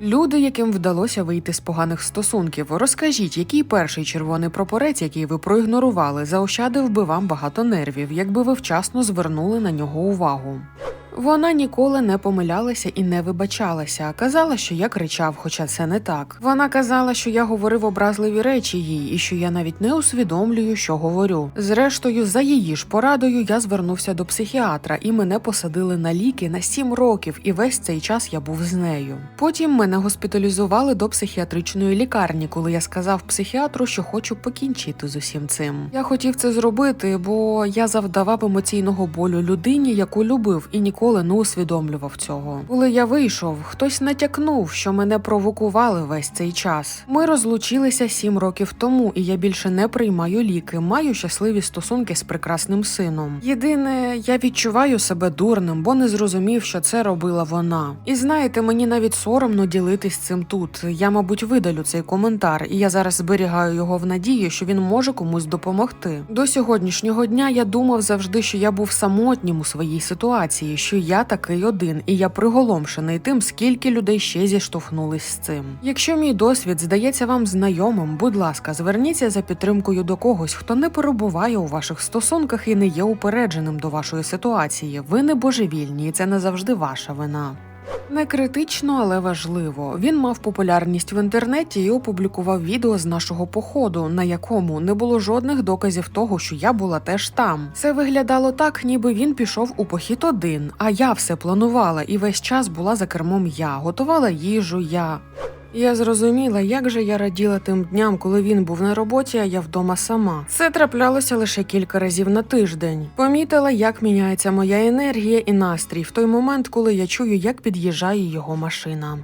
Люди, яким вдалося вийти з поганих стосунків, розкажіть, який перший червоний прапорець, який ви проігнорували, заощадив би вам багато нервів, якби ви вчасно звернули на нього увагу. Вона ніколи не помилялася і не вибачалася. Казала, що я кричав, хоча це не так. Вона казала, що я говорив образливі речі їй, і що я навіть не усвідомлюю, що говорю. Зрештою, за її ж порадою я звернувся до психіатра, і мене посадили на ліки на сім років, і весь цей час я був з нею. Потім мене госпіталізували до психіатричної лікарні, коли я сказав психіатру, що хочу покінчити з усім цим. Я хотів це зробити, бо я завдавав емоційного болю людині, яку любив, і ніколи не усвідомлював цього. Коли я вийшов, хтось натякнув, що мене провокували весь цей час. Ми розлучилися сім років тому, і я більше не приймаю ліки. Маю щасливі стосунки з прекрасним сином. Єдине, я відчуваю себе дурним, бо не зрозумів, що це робила вона. І знаєте, мені навіть соромно ділитись цим тут. Я, мабуть, видалю цей коментар, і я зараз зберігаю його в надії, що він може комусь допомогти. До сьогоднішнього дня я думав завжди, що я був самотнім у своїй ситуації, що я такий один, і я приголомшений тим, скільки людей ще зіштовхнулись з цим. Якщо мій досвід здається вам знайомим, будь ласка, зверніться за підтримкою до когось, хто не перебуває у ваших стосунках і не є упередженим до вашої ситуації. Ви не божевільні, і це не завжди ваша вина. Не критично, але важливо. Він мав популярність в інтернеті і опублікував відео з нашого походу, на якому не було жодних доказів того, що я була теж там. Це виглядало так, ніби він пішов у похід один, а я все планувала і весь час була за кермом я, готувала їжу я. Я зрозуміла, як же я раділа тим дням, коли він був на роботі, а я вдома сама. Це траплялося лише кілька разів на тиждень. Помітила, як міняється моя енергія і настрій в той момент, коли я чую, як під'їжджає його машина.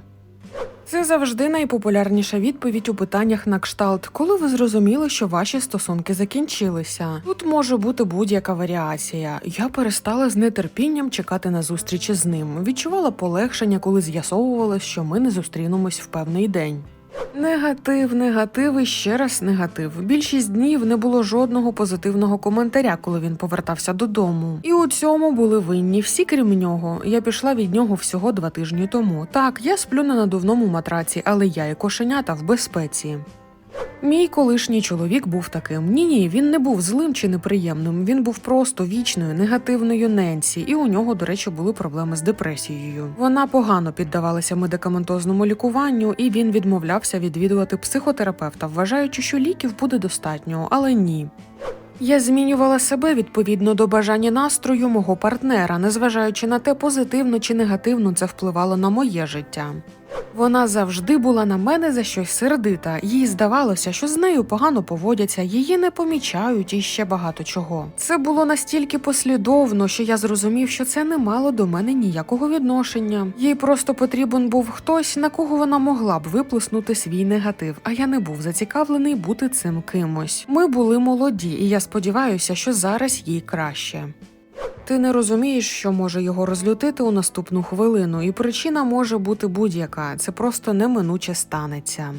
Це завжди найпопулярніша відповідь у питаннях на кшталт, коли ви зрозуміли, що ваші стосунки закінчилися. Тут може бути будь-яка варіація. Я перестала з нетерпінням чекати на зустрічі з ним. Відчувала полегшення, коли з'ясовувала, що ми не зустрінемось в певний день. Негатив, негатив і ще раз негатив. Більшість днів не було жодного позитивного коментаря, коли він повертався додому. І у цьому були винні всі, крім нього. Я пішла від нього всього два тижні тому. Так, я сплю на надувному матраці, але я і кошенята в безпеці. Мій колишній чоловік був таким. Ні, ні, він не був злим чи неприємним. Він був просто вічною, негативною Ненсі, і у нього, до речі, були проблеми з депресією. Вона погано піддавалася медикаментозному лікуванню, і він відмовлявся відвідувати психотерапевта, вважаючи, що ліків буде достатньо, але ні. Я змінювала себе відповідно до бажання настрою мого партнера, незважаючи на те, позитивно чи негативно це впливало на моє життя. Вона завжди була на мене за щось сердита. Їй здавалося, що з нею погано поводяться, її не помічають і ще багато чого. Це було настільки послідовно, що я зрозумів, що це не мало до мене ніякого відношення. Їй просто потрібен був хтось, на кого вона могла б виплеснути свій негатив, а я не був зацікавлений бути цим кимось. Ми були молоді, і я сподіваюся, що зараз їй краще. Ти не розумієш, що може його розлютити у наступну хвилину, і причина може бути будь-яка. Це просто неминуче станеться.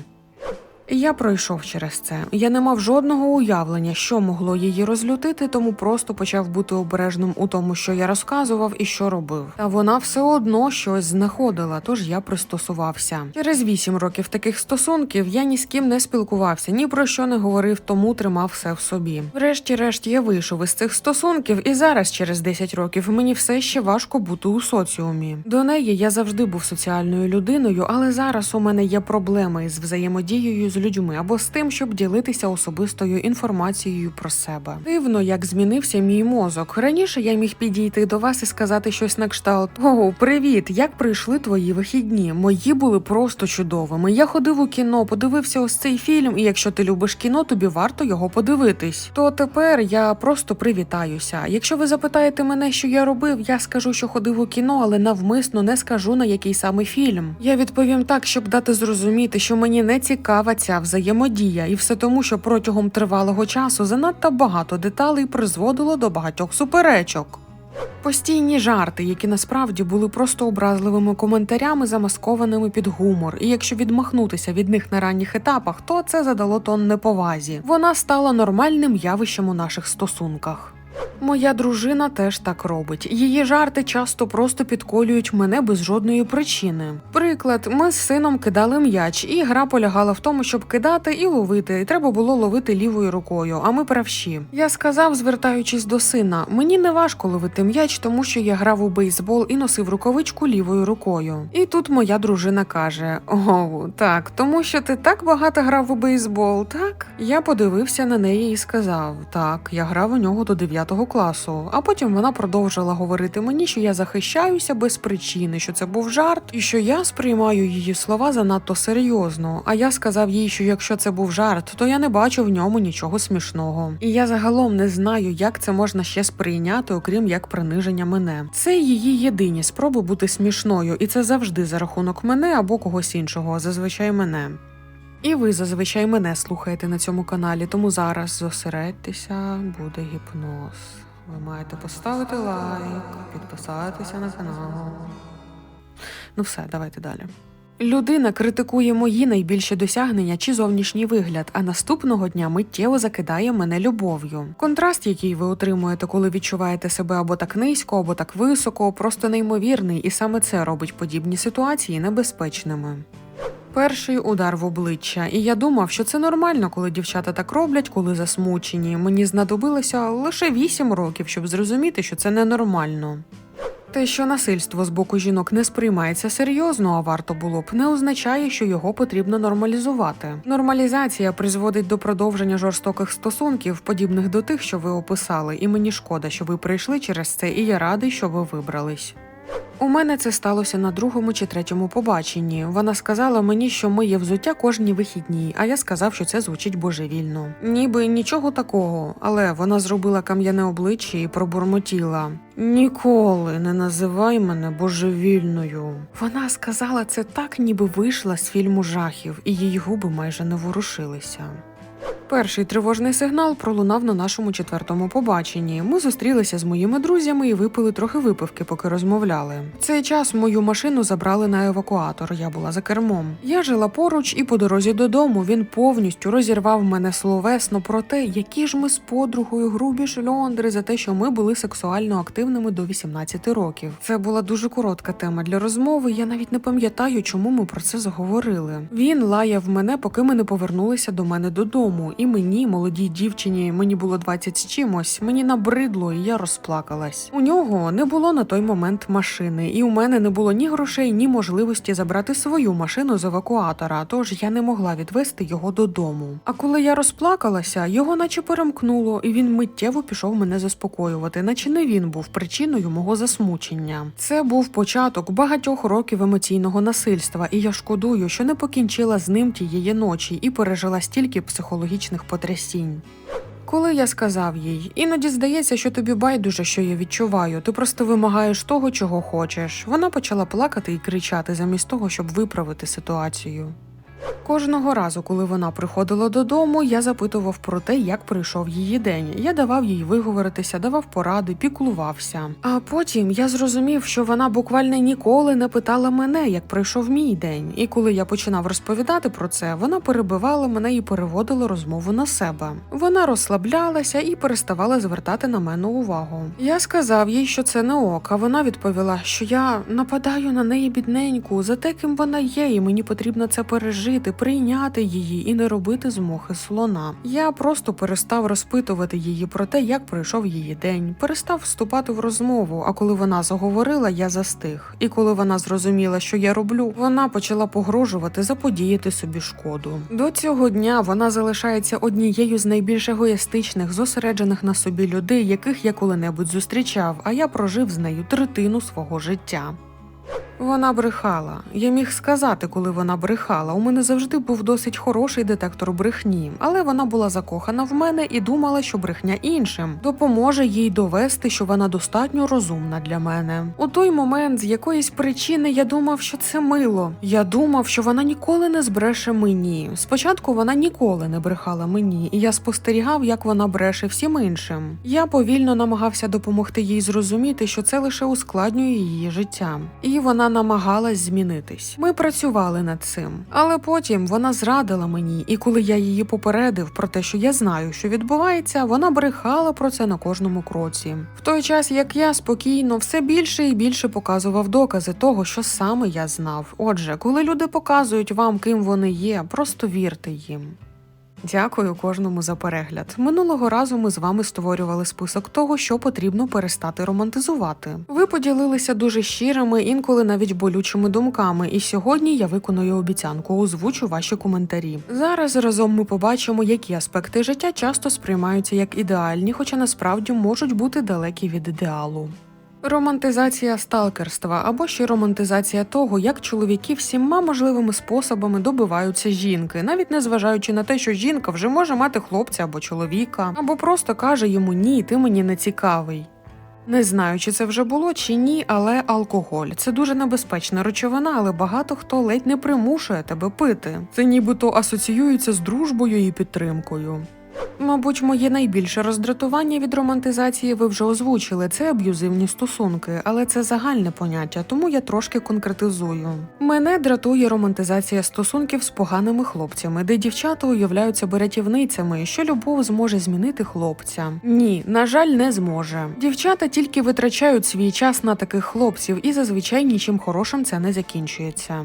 Я пройшов через це. Я не мав жодного уявлення, що могло її розлютити, тому просто почав бути обережним у тому, що я розказував і що робив. Та вона все одно щось знаходила, тож я пристосувався. Через вісім років таких стосунків я ні з ким не спілкувався, ні про що не говорив, тому тримав все в собі. Врешті-решт я вийшов із цих стосунків, і зараз, через 10 років, мені все ще важко бути у соціумі. До неї я завжди був соціальною людиною, але зараз у мене є проблеми із взаємодією з людьми або з тим, щоб ділитися особистою інформацією про себе. Дивно, як змінився мій мозок. Раніше я міг підійти до вас і сказати щось на кшталт: О, привіт! Як прийшли твої вихідні? Мої були просто чудовими. Я ходив у кіно, подивився ось цей фільм, і якщо ти любиш кіно, тобі варто його подивитись. То тепер я просто привітаюся. Якщо ви запитаєте мене, що я робив, я скажу, що ходив у кіно, але навмисно не скажу на який саме фільм. Я відповім так, щоб дати зрозуміти, що мені не цікава ця взаємодія, і все тому, що протягом тривалого часу занадто багато деталей призводило до багатьох суперечок. Постійні жарти, які насправді були просто образливими коментарями, замаскованими під гумор. І якщо відмахнутися від них на ранніх етапах, то це задало тон неповазі. Вона стала нормальним явищем у наших стосунках. Моя дружина теж так робить. Її жарти часто просто підколюють мене без жодної причини. Приклад, ми з сином кидали м'яч, і гра полягала в тому, щоб кидати і ловити. І треба було ловити лівою рукою, а ми правші. Я сказав, звертаючись до сина: мені не важко ловити м'яч, тому що я грав у бейсбол і носив рукавичку лівою рукою. І тут моя дружина каже: О, так, тому що ти так багато грав у бейсбол, так? Я подивився на неї і сказав: Так, я грав у нього до 9 класу. А потім вона продовжила говорити мені, що я захищаюся без причини, що це був жарт, і що я сприймаю її слова занадто серйозно. А я сказав їй, що якщо це був жарт, то я не бачу в ньому нічого смішного. І я загалом не знаю, як це можна ще сприйняти, окрім як приниження мене. Це її єдині спроби бути смішною, і це завжди за рахунок мене або когось іншого, зазвичай мене. І ви зазвичай мене слухаєте на цьому каналі, тому зараз зосередьтеся, буде гіпноз. Ви маєте поставити лайк, підписатися на канал. Ну все, давайте далі. Людина критикує мої найбільші досягнення чи зовнішній вигляд, а наступного дня миттєво закидає мене любов'ю. Контраст, який ви отримуєте, коли відчуваєте себе або так низько, або так високо, просто неймовірний, і саме це робить подібні ситуації небезпечними. Перший удар в обличчя, і я думав, що це нормально, коли дівчата так роблять, коли засмучені. Мені знадобилося лише 8 років, щоб зрозуміти, що це ненормально. Те, що насильство з боку жінок не сприймається серйозно, а варто було б, не означає, що його потрібно нормалізувати. Нормалізація призводить до продовження жорстоких стосунків, подібних до тих, що ви описали, і мені шкода, що ви прийшли через це, і я радий, що ви вибрались. У мене це сталося на другому чи третьому побаченні. Вона сказала мені, що миє взуття кожні вихідні, а я сказав, що це звучить божевільно. Ніби нічого такого, але вона зробила кам'яне обличчя і пробурмотіла. Ніколи не називай мене божевільною. Вона сказала це так, ніби вийшла з фільму жахів, і її губи майже не ворушилися. Перший тривожний сигнал пролунав на нашому четвертому побаченні. Ми зустрілися з моїми друзями і випили трохи випивки, поки розмовляли. Цей час мою машину забрали на евакуатор. Я була за кермом. Я жила поруч, і по дорозі додому він повністю розірвав мене словесно про те, які ж ми з подругою грубі шльондри за те, що ми були сексуально активними до 18 років. Це була дуже коротка тема для розмови. Я навіть не пам'ятаю, чому ми про це заговорили. Він лаяв мене, поки ми не повернулися до мене додому. І мені, молодій дівчині, мені було 20 з чимось, мені набридло, і я розплакалась. У нього не було на той момент машини, і у мене не було ні грошей, ні можливості забрати свою машину з евакуатора, тож я не могла відвести його додому. А коли я розплакалася, його наче перемкнуло, і він миттєво пішов мене заспокоювати, наче не він був причиною мого засмучення. Це був початок багатьох років емоційного насильства, і я шкодую, що не покінчила з ним тієї ночі і пережила стільки психологічних потрясінь. Коли я сказав їй, іноді здається, що тобі байдуже, що я відчуваю, ти просто вимагаєш того, чого хочеш. Вона почала плакати і кричати замість того, щоб виправити ситуацію. Кожного разу, коли вона приходила додому, я запитував про те, як пройшов її день. Я давав їй виговоритися, давав поради, піклувався. А потім я зрозумів, що вона буквально ніколи не питала мене, як пройшов мій день. І коли я починав розповідати про це, вона перебивала мене і переводила розмову на себе. Вона розслаблялася і переставала звертати на мене увагу. Я сказав їй, що це не ок, а вона відповіла, що я нападаю на неї бідненьку за те, ким вона є, і мені потрібно це пережити, прийняти її і не робити з мухи слона. Я просто перестав розпитувати її про те, як пройшов її день, перестав вступати в розмову. А коли вона заговорила, я застиг. І коли вона зрозуміла, що я роблю, вона почала погрожувати заподіяти собі шкоду. До цього дня вона залишається однією з найбільш егоїстичних, зосереджених на собі людей, яких я коли-небудь зустрічав, а я прожив з нею третину свого життя. Вона брехала. Я міг сказати, коли вона брехала. У мене завжди був досить хороший детектор брехні, але вона була закохана в мене і думала, що брехня іншим допоможе їй довести, що вона достатньо розумна для мене. У той момент, з якоїсь причини, я думав, що це мило. Я думав, що вона ніколи не збреше мені. Спочатку вона ніколи не брехала мені, і я спостерігав, як вона бреше всім іншим. Я повільно намагався допомогти їй зрозуміти, що це лише ускладнює її життя. І вона вона намагалась змінитись. Ми працювали над цим, але потім вона зрадила мені, і коли я її попередив про те, що я знаю, що відбувається, вона брехала про це на кожному кроці. В той час як я спокійно все більше і більше показував докази того, що саме я знав. Отже, коли люди показують вам, ким вони є, просто вірте їм. Дякую кожному за перегляд. Минулого разу ми з вами створювали список того, що потрібно перестати романтизувати. Ви поділилися дуже щирими, інколи навіть болючими думками. І сьогодні я виконую обіцянку, озвучу ваші коментарі. Зараз разом ми побачимо, які аспекти життя часто сприймаються як ідеальні, хоча насправді можуть бути далекі від ідеалу. Романтизація сталкерства або ще романтизація того, як чоловіки всіма можливими способами добиваються жінки, навіть не зважаючи на те, що жінка вже може мати хлопця або чоловіка, або просто каже йому ні, ти мені не цікавий. Не знаю, чи це вже було чи ні, але алкоголь це дуже небезпечна речовина, але багато хто ледь не примушує тебе пити. Це нібито асоціюється з дружбою і підтримкою. Мабуть, моє найбільше роздратування від романтизації ви вже озвучили. Це аб'юзивні стосунки, але це загальне поняття, тому я трошки конкретизую. Мене дратує романтизація стосунків з поганими хлопцями, де дівчата уявляють себе що любов зможе змінити хлопця. Ні, на жаль, не зможе. Дівчата тільки витрачають свій час на таких хлопців, і зазвичай нічим хорошим це не закінчується.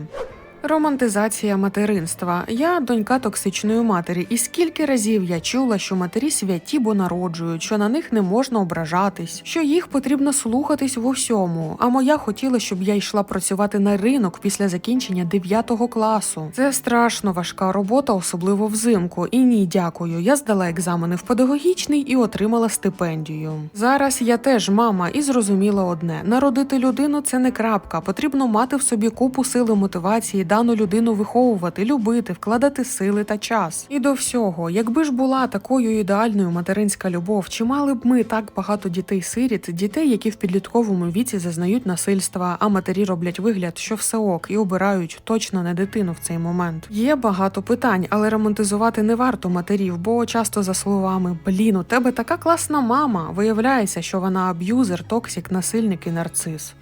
Романтизація материнства. Я донька токсичної матері, і скільки разів я чула, що матері святі, бо народжують, що на них не можна ображатись, що їх потрібно слухатись в усьому. А моя хотіла, щоб я йшла працювати на ринок після закінчення 9 класу. Це страшно важка робота, особливо взимку. І ні, дякую. Я здала екзамени в педагогічний і отримала стипендію. Зараз я теж мама і зрозуміла одне: народити людину це не крапка. Потрібно мати в собі купу сили мотивації дану людину виховувати, любити, вкладати сили та час. І до всього, якби ж була такою ідеальною материнська любов, чи мали б ми так багато дітей-сиріт, дітей, які в підлітковому віці зазнають насильства, а матері роблять вигляд, що все ок, і обирають точно не дитину в цей момент. Є багато питань, але романтизувати не варто матерів, бо часто за словами блін, у тебе така класна мама. Виявляється, що вона аб'юзер, токсик, насильник і нарцис.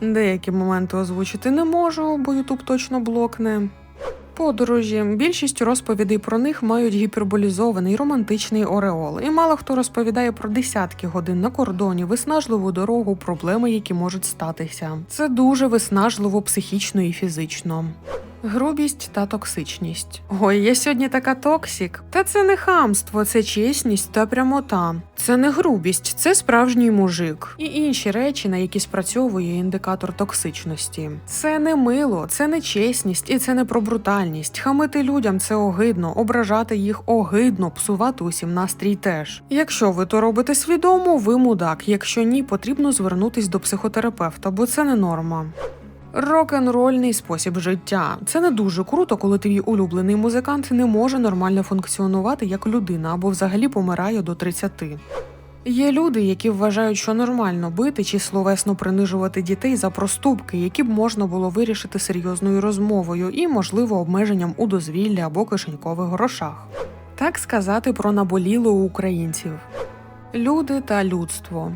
Деякі моменти озвучити не можу, бо Ютуб точно блокне. Подорожі. Більшість розповідей про них мають гіперболізований романтичний ореол, і мало хто розповідає про десятки годин на кордоні, виснажливу дорогу, проблеми, які можуть статися. Це дуже виснажливо психічно і фізично. Грубість та токсичність. Ой, я сьогодні така токсік. Та це не хамство, це чесність та прямота. Це не грубість, це справжній мужик. І інші речі, на які спрацьовує індикатор токсичності. Це не мило, це не чесність і це не про брутальність. Хамити людям це огидно, ображати їх огидно, псувати усім настрій теж. Якщо ви то робите свідомо, ви мудак. Якщо ні, потрібно звернутись до психотерапевта, бо це не норма. Рок-н-рольний спосіб життя. Це не дуже круто, коли твій улюблений музикант не може нормально функціонувати як людина або взагалі помирає до 30. Є люди, які вважають, що нормально бити чи словесно принижувати дітей за проступки, які б можна було вирішити серйозною розмовою і, можливо, обмеженням у дозвіллі або кишенькових грошах. Так сказати про наболіло у українців. Люди та людство.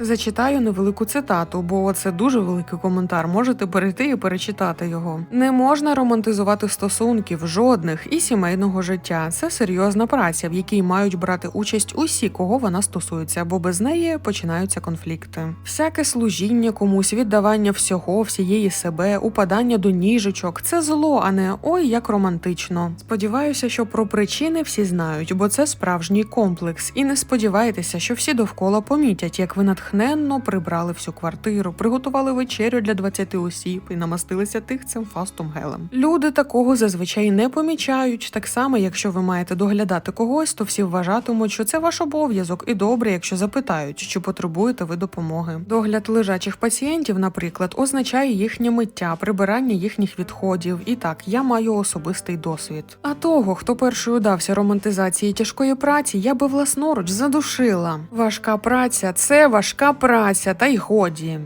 Зачитаю невелику цитату, бо це дуже великий коментар. Можете перейти і перечитати його. Не можна романтизувати стосунків жодних і сімейного життя. Це серйозна праця, в якій мають брати участь усі, кого вона стосується, бо без неї починаються конфлікти. Всяке служіння комусь, віддавання всього, всієї себе, упадання до ніжечок це зло, а не ой, як романтично. Сподіваюся, що про причини всі знають, бо це справжній комплекс. І не сподівайтеся, що всі довкола помітять, як ви натхненно прибрали всю квартиру, приготували вечерю для 20 осіб і намастилися тихцем фастом гелем. Люди такого зазвичай не помічають. Так само, якщо ви маєте доглядати когось, то всі вважатимуть, що це ваш обов'язок, і добре, якщо запитають, чи потребуєте ви допомоги. Догляд лежачих пацієнтів, наприклад, означає їхнє миття, прибирання їхніх відходів. І так, я маю особистий досвід. А того, хто першою дався романтизації тяжкої праці, я би власноруч задушила. Важка праця це важка праця, та й годі.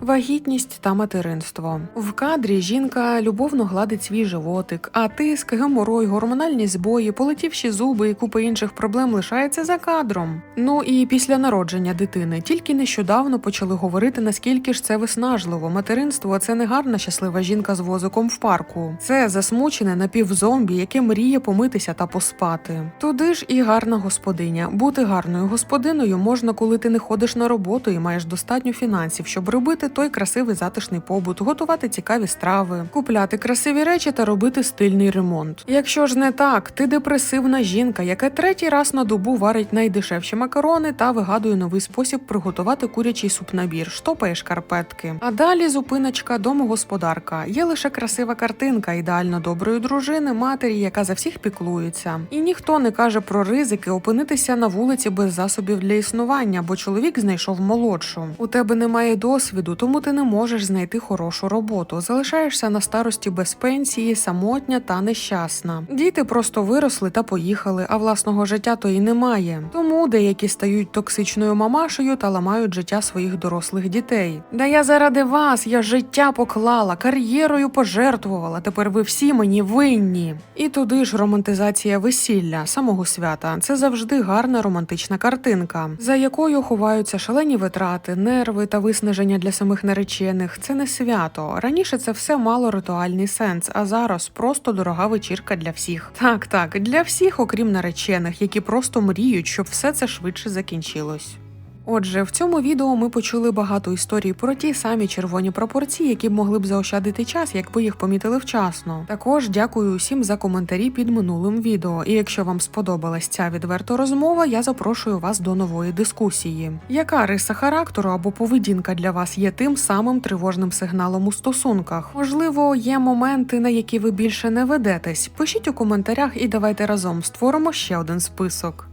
Вагітність та материнство в кадрі жінка любовно гладить свій животик, а тиск, геморой, гормональні збої, полетівші зуби і купа інших проблем лишається за кадром. Ну і після народження дитини тільки нещодавно почали говорити, наскільки ж це виснажливо. Материнство це не гарна щаслива жінка з возиком в парку. Це засмучене напівзомбі, яке мріє помитися та поспати. Туди ж і гарна господиня. Бути гарною господиною можна, коли ти не ходиш на роботу і маєш достатньо фінансів, щоб робити той красивий затишний побут, готувати цікаві страви, купляти красиві речі та робити стильний ремонт. Якщо ж не так, ти депресивна жінка, яка третій раз на добу варить найдешевші макарони та вигадує новий спосіб приготувати курячий суп-набір, штопає шкарпетки. А далі зупиночка домогосподарка. Є лише красива картинка ідеально доброї дружини, матері, яка за всіх піклується. І ніхто не каже про ризики опинитися на вулиці без засобів для існування, бо чоловік знайшов молодшу. У тебе немає досвіду, тому ти не можеш знайти хорошу роботу. Залишаєшся на старості без пенсії, самотня та нещасна. Діти просто виросли та поїхали, а власного життя то і немає. Тому деякі стають токсичною мамашею та ламають життя своїх дорослих дітей. Да я заради вас, я життя поклала, кар'єрою пожертвувала. Тепер ви всі мені винні. І туди ж романтизація весілля, самого свята. Це завжди гарна романтична картинка, за якою ховаються шалені витрати, нерви та виснаження для самих наречених. Це не свято. Раніше це все мало ритуальний сенс, а зараз просто дорога вечірка для всіх. Так, так, для всіх, окрім наречених, які просто мріють, щоб все це швидше закінчилось. Отже, в цьому відео ми почули багато історій про ті самі червоні пропорції, які б могли б заощадити час, якби їх помітили вчасно. Також дякую усім за коментарі під минулим відео. І якщо вам сподобалась ця відверта розмова, я запрошую вас до нової дискусії. Яка риса характеру або поведінка для вас є тим самим тривожним сигналом у стосунках? Можливо, є моменти, на які ви більше не ведетесь. Пишіть у коментарях і давайте разом створимо ще один список.